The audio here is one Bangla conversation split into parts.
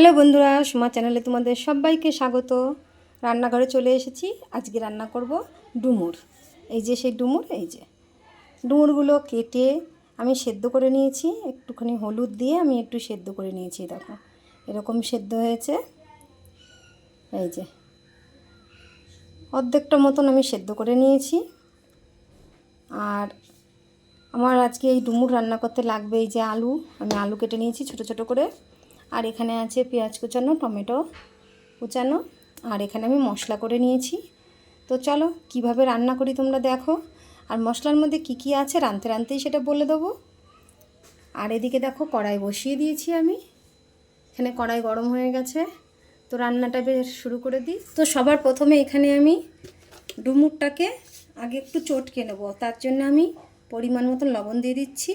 হ্যালো বন্ধুরা, সুমা চ্যানেলে তোমাদের সবাইকে স্বাগত। রান্নাঘরে চলে এসেছি। আজকে রান্না করব ডুমুর। এই যে সেই ডুমুর, এই যে। ডুমুরগুলো কেটে আমি সেদ্ধ করে নিয়েছি। একটুখানি হলুদ দিয়ে আমি একটু সেদ্ধ করে নিয়েছি, দেখো। এরকম সেদ্ধ হয়েছে। এই যে। অর্ধেকটা মতন আমি সেদ্ধ করে নিয়েছি। আর আমার আজকে এই ডুমুর রান্না করতে লাগবে এই যে আলু। আমি আলু কেটে নিয়েছি ছোট ছোট করে। আর এখানে আছে পেঁয়াজ কুচানো, টমেটো কুচানো, আর এখানে আমি মশলা করে নিয়েছি। তো চলো, কীভাবে রান্না করি তোমরা দেখো। আর মশলার মধ্যে কি কি আছে রাঁধতে রাঁধতেই সেটা বলে দেবো। আর এদিকে দেখো, কড়াই বসিয়ে দিয়েছি আমি। এখানে কড়াই গরম হয়ে গেছে। তো রান্নাটা বেশ শুরু করে দিই। তো সবার প্রথমে এখানে আমি ডুমুরটাকে আগে একটু চটকে নেব। তার জন্য আমি পরিমাণ মতন লবণ দিয়ে দিচ্ছি।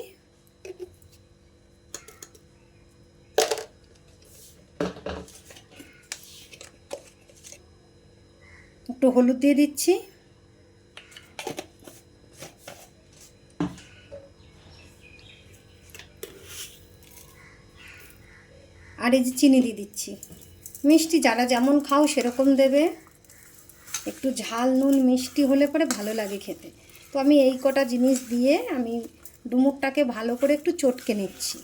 একটু হলুদ দিয়ে দিচ্ছি। আর এই যে চিনি দিয়ে দিচ্ছি। মিষ্টি যারা যেমন খাও সেরকম দেবে। একটু ঝাল নুন মিষ্টি হলে পরে ভালো লাগে খেতে। তো আমি এই কটা জিনিস দিয়ে আমি ডুমুরটাকে ভালো করে একটু চটকে নিচ্ছি।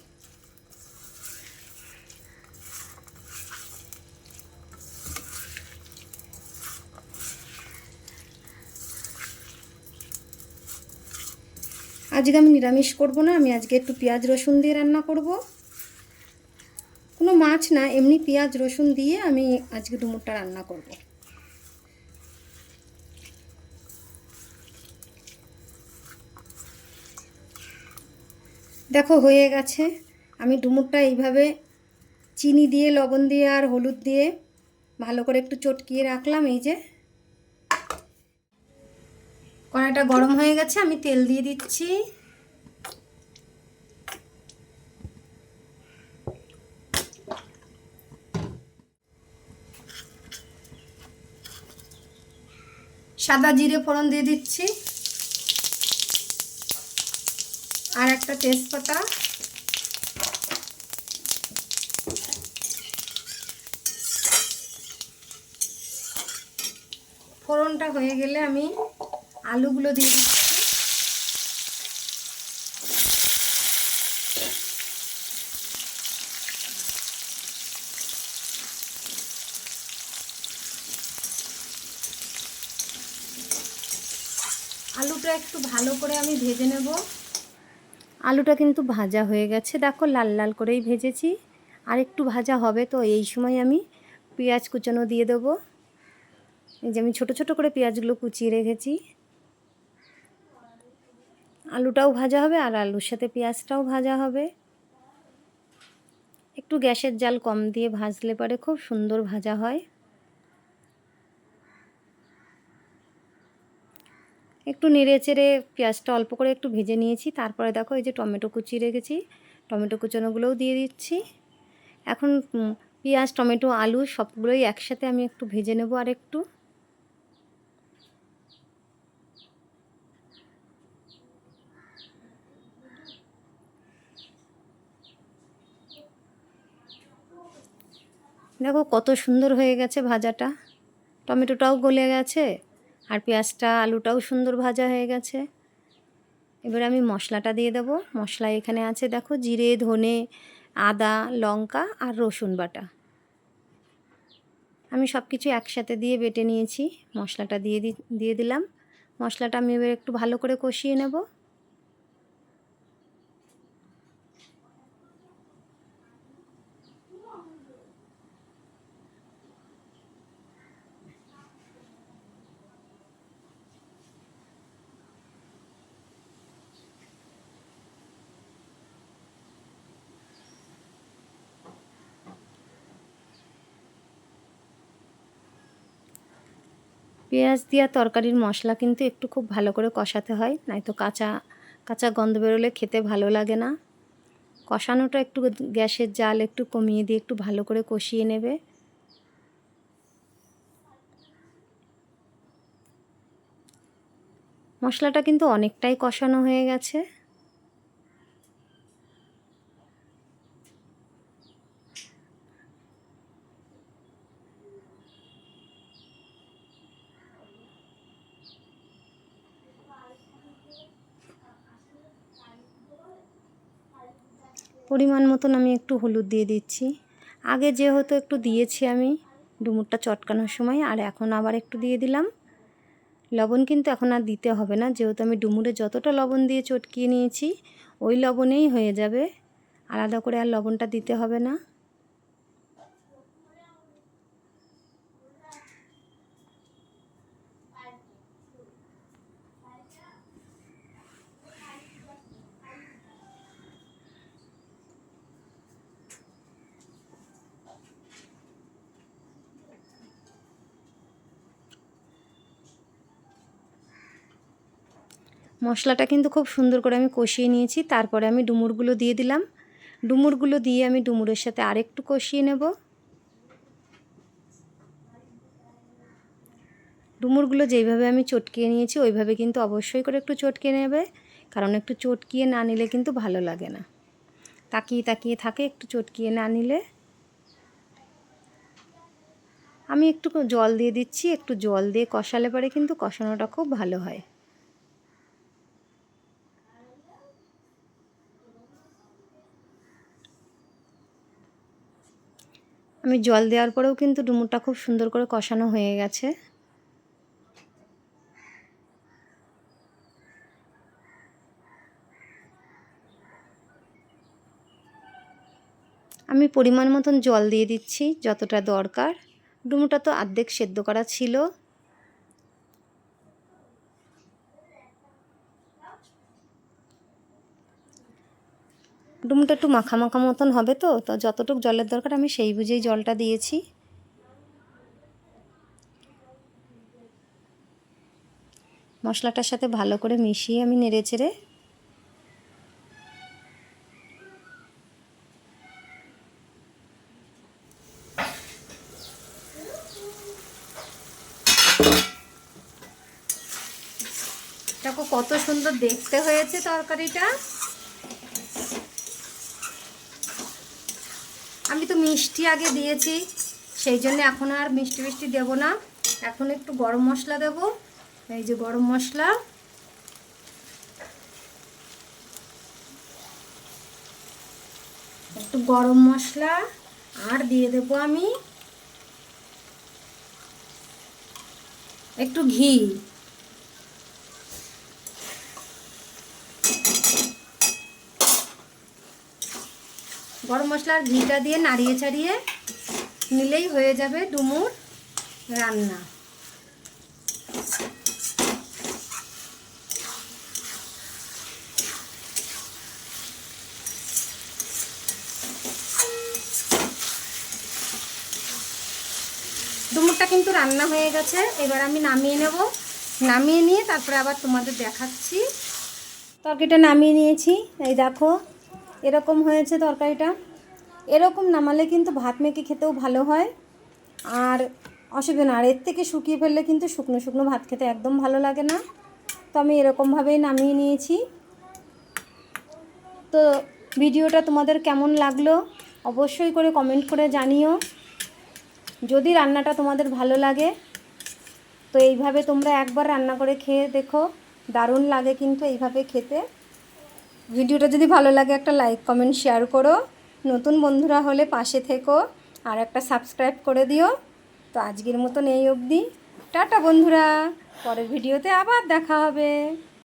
আজকে আমি নিরামিষ করব না, আমি আজকে একটু পেঁয়াজ রসুন দিয়ে রান্না করব। কোনো মাছ না, এমনি পেঁয়াজ রসুন দিয়ে আমি আজকে ডুমুরটা রান্না করব। দেখো, হয়ে গেছে। আমি ডুমুরটা এইভাবে চিনি দিয়ে, লবণ দিয়ে আর হলুদ দিয়ে ভালো করে একটু চটকিয়ে রাখলাম, এই যে। কড়াইটা গরম হয়ে গেছে, আমি তেল দিয়ে দিচ্ছি। সাদা জিরে ফোড়ন দিয়ে দিচ্ছি। আর একটা তেজপাতা। ফোড়নটা হয়ে গেলে আমি আলুগুলো দিয়ে দিচ্ছি। আলুটা একটু ভালো করে আমি ভেজে নেব। আলুটা কিন্তু ভাজা হয়ে গেছে। দেখো, লাল লাল করেই ভেজেছি। আর একটু ভাজা হবে তো, এই সময় আমি পেঁয়াজ কুচানো দিয়ে দেবো। এই যে আমি ছোটো ছোটো করে পেঁয়াজগুলো কুচিয়ে রেখেছি। আলুটাও ভাজা হবে আর আলুর সাথে পেঁয়াজটাও ভাজা হবে। একটু গ্যাসের জাল কম দিয়ে ভাজলে পরে খুব সুন্দর ভাজা হয়। একটু নেড়ে চেড়ে পেঁয়াজটা অল্প করে একটু ভেজে নিয়েছি। তারপরে দেখো এই যে টমেটো কুচি রেখেছি। টমেটো কুচানোগুলোও দিয়ে দিচ্ছি। এখন পেঁয়াজ, টমেটো, আলু সবগুলোই একসাথে আমি একটু ভেজে নেব আর একটু দেখো কত সুন্দর হয়ে গেছে ভাজাটা। টমেটোটাও গলে গেছে আর পেঁয়াজটা, আলুটাও সুন্দর ভাজা হয়ে গেছে। এবার আমি মশলাটা দিয়ে দেবো। মশলা এখানে আছে, দেখো জিরে, ধনে, আদা, লঙ্কা আর রসুন বাটা। আমি সব কিছু একসাথে দিয়ে বেটে নিয়েছি। মশলাটা দিয়ে দিয়ে দিলাম। মশলাটা আমি এবার একটু ভালো করে কষিয়ে নেব। পেঁয়াজ দিয়া তরকারির মশলা কিন্তু একটু খুব ভালো করে কষাতে হয় নয়তো কাঁচা কাঁচা গন্ধ বেরোলে খেতে ভালো লাগে না। কষানোটা একটু গ্যাসের জাল একটু কমিয়ে দিয়ে একটু ভালো করে কষিয়ে নেবে। মশলাটা কিন্তু অনেকটাই কষানো হয়ে গেছে। পরিমাণ মতন আমি একটু হলুদ দিয়ে দিচ্ছি। আগে যেহেতু একটু দিয়েছি আমি ডুমুরটা চটকানোর সময়, আর এখন আবার একটু দিয়ে দিলাম। লবণ কিন্তু এখন আর দিতে হবে না, যেহেতু আমি ডুমুরে যতটা লবণ দিয়ে চটকিয়ে নিয়েছি, ওই লবণেই হয়ে যাবে। আলাদা করে আর লবণটা দিতে হবে না। মশলাটা কিন্তু খুব সুন্দর করে আমি কষিয়ে নিয়েছি। তারপরে আমি ডুমুরগুলো দিয়ে দিলাম। ডুমুরগুলো দিয়ে আমি ডুমুরের সাথে আরেকটু কষিয়ে নেব। ডুমুরগুলো যেইভাবে আমি চটকিয়ে নিয়েছি, ওইভাবে কিন্তু অবশ্যই করে একটু চটকিয়ে নেবে। কারণ একটু চটকিয়ে না নিলে কিন্তু ভালো লাগে না। তাকিয়ে তাকিয়ে থাকে, একটু চটকিয়ে না নিলে। আমি একটু জল দিয়ে দিচ্ছি, একটু জল দিয়ে কষালে পরে কিন্তু কষানোটা খুব ভালো হয়। আমি জল দেওয়ার পরেও কিন্তু ডুমুরটা খুব সুন্দর করে কষানো হয়ে গেছে। আমি পরিমাণ মতন জল দিয়ে দিচ্ছি যতটা দরকার। ডুমুটা তো আর্ধেক সেদ্ধ করা ছিল। ডুমটা একটু মাখা মাখা মতন হবে তো তো যতটুকু জলের দরকার আমি সেই বুঝেই জলটা দিয়েছি। মশলাটার সাথে ভালো করে মিশিয়ে আমি নেড়ে চেড়ে দেখো কত সুন্দর দেখতে হয়েছে তরকারিটা। আমি তো মিষ্টি আগে দিয়েছি, সেই জন্য এখন আর মিষ্টি মিষ্টি দেব না। এখন একটু গরম মশলা দেব। এই যে গরম মশলা। একটু গরম মশলা আর দিয়ে দেব আমি। একটু ঘি। গরম মশলার ঘিটা দিয়ে নাড়িয়ে চাড়িয়ে নিলেই হয়ে যাবে ডুমুর রান্না। ডুমুরটা কিন্তু রান্না হয়ে গেছে, এবার আমি নামিয়ে নেব। নামিয়ে নিয়ে তারপরে আবার তোমাদের দেখাচ্ছি। তরকারিটা নামিয়ে নিয়েছি, এই দেখো। এরকম হয়েছে তরকারিটা। এরকম নামালে কিন্তু ভাত মেখে খেতেও ভালো হয়। আর অসুবিধা না, আর এর থেকে শুকিয়ে ফেললে কিন্তু শুকনো শুকনো ভাত খেতে একদম ভালো লাগে না। তো আমি এরকমভাবেই নামিয়ে নিয়েছি। তো ভিডিওটা তোমাদের কেমন লাগল অবশ্যই করে কমেন্ট করে জানিও। যদি রান্নাটা তোমাদের ভালো লাগে, তো এইভাবে তোমরা একবার রান্না করে খেয়ে দেখো। দারুণ লাগে কিন্তু এইভাবে খেতে। ভিডিওটা যদি ভালো লাগে, একটা লাইক কমেন্ট শেয়ার করো। নতুন বন্ধুরা হলে পাশে থেকো আর একটা সাবস্ক্রাইব করে দিও। তো আজকের মতন এই অবধি। টাটা বন্ধুরা। পরের ভিডিওতে আবার দেখা হবে।